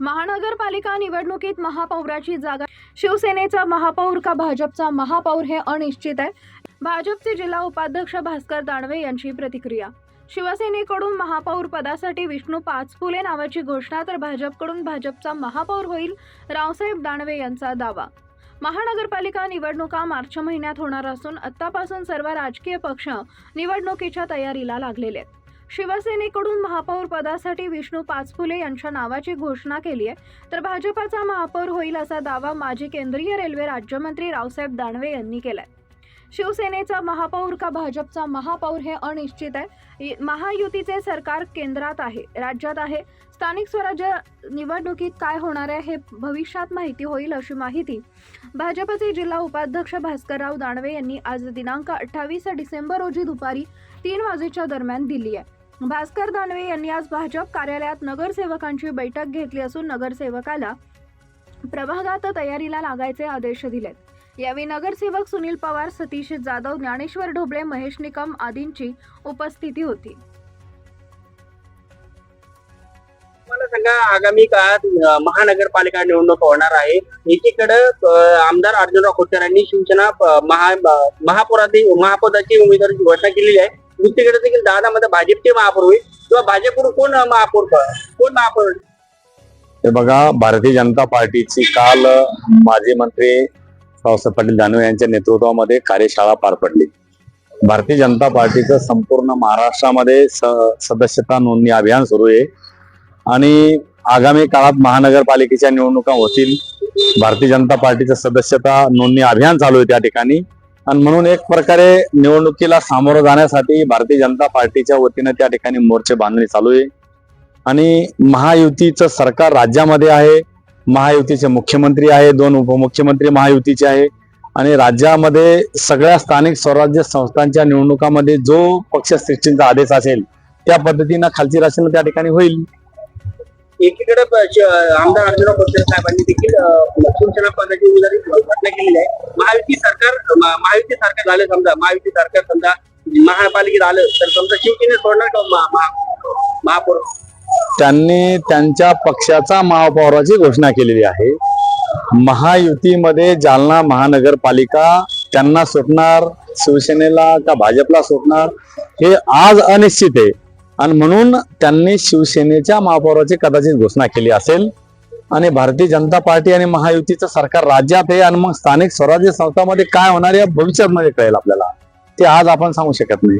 महानगरपालिका निवडणुकीत महापौराची जागा. शिवसेनेचा महापौर का भाजपचा महापौर हे अनिश्चित आहे. भाजपचे जिल्हा उपाध्यक्ष भास्कर दानवे यांची प्रतिक्रिया. शिवसेनेकडून महापौर पदासाठी विष्णू पाचपुले नावाची घोषणा तर भाजपकडून भाजपचा महापौर होईल रावसाहेब दानवे यांचा दावा. महानगरपालिका निवडणुका मार्च महिन्यात होणार असून आत्तापासून सर्व राजकीय पक्ष निवडणुकीच्या तयारीला लागलेले आहेत. शिवसेनेकडून महापौर पदासाठी विष्णू पाचफुले यांच्या नावाची घोषणा केली आहे. तर भाजपाचा महापौर होईल असा दावा माजी केंद्रीय रेल्वे राज्यमंत्री रावसाहेब दानवे यांनी केलाय. शिवसेनेचा महापौर का भाजपचा महापौर हे अनिश्चित आहे. महायुतीचे सरकार केंद्रात आहे राज्यात आहे. स्थानिक स्वराज्य निवडणुकीत काय होणार आहे हे भविष्यात माहिती होईल अशी माहिती भाजपचे जिल्हा उपाध्यक्ष भास्करराव दानवे यांनी आज दिनांक अठ्ठावीस डिसेंबर रोजी दुपारी तीन वाजेच्या दरम्यान दिली आहे. भास्कर दानवे यांनी आज भाजप कार्यालयात नगरसेवकांची बैठक घेतली असून नगरसेवकाला प्रभागात तयारीला लागायचे आदेश दिलेत. यावेळी नगरसेवक सुनील पवार सतीश जाधव ज्ञानेश्वर ढोबळे महेश निकम आदींची उपस्थिती होती. मला सांगा आगामी काळात महानगरपालिका निवडणूक होणार आहे. एकीकडे आमदार अर्जुनराव खोतकर यांनी शिवसेना महा महापौराची महापदाची उमेदवारी घोषणा केलेली आहे. दुसरीकडे देखील दादामध्ये भाजपचे महापौर होईल किंवा भाजपकडून कोण महापौर कोण महापौर हे बघा भारतीय जनता पार्टीची काल माजी मंत्री रावसाहेब पाटील दानवे यांच्या नेतृत्वामध्ये कार्यशाळा पार पडली. भारतीय जनता पार्टीचं संपूर्ण महाराष्ट्रामध्ये स- सदस्यता नोंदणी अभियान सुरू आहे. आणि आगामी काळात महानगरपालिकेच्या निवडणुका होतील. भारतीय जनता पार्टीचं सदस्यता नोंदणी अभियान चालू आहे त्या ठिकाणी. आणि म्हणून एक प्रकारे निवडणुकीला सामोरं जाण्यासाठी भारतीय जनता पार्टीच्या वतीनं त्या ठिकाणी मोर्चे बांधणी चालू आहे. आणि महायुतीचं सरकार राज्यामध्ये आहे. महायुतीचे मुख्यमंत्री आहे दोन उपमुख्यमंत्री महायुतीचे आहे. आणि राज्यामध्ये सगळ्या स्थानिक स्वराज्य संस्थांच्या निवडणुकामध्ये जो पक्ष सृष्टींचा आदेश असेल त्या पद्धतीनं खालची रचना त्या ठिकाणी होईल. एकीकडे आमदार अर्जुना खोतकर साहेबांनी देखील अं, शिवसेना पदाची उदारी घटना केलेली आहे. महायुती सरकार महायुती सरकार झालं समजा. महायुती सरकार समजा महापालिकेत आलं तर समजा शिवसेने सोडणार का महापौर? त्यांनी त्यांच्या पक्षाचा महापौराची घोषणा केलेली आहे. महायुतीमध्ये जालना महानगरपालिका त्यांना सुटणार शिवसेनेला का भाजपला सुटणार हे आज अनिश्चित आहे. आणि म्हणून त्यांनी शिवसेनेच्या महापौराची कदाचित घोषणा केली असेल. आणि भारतीय जनता पार्टी आणि महायुतीचं सरकार राज्यात आहे आणि मग स्थानिक स्वराज्य संस्थांमध्ये काय होणार या भविष्यामध्ये म्हणजे कळेल आपल्याला. ते आज आपण सांगू शकत नाही.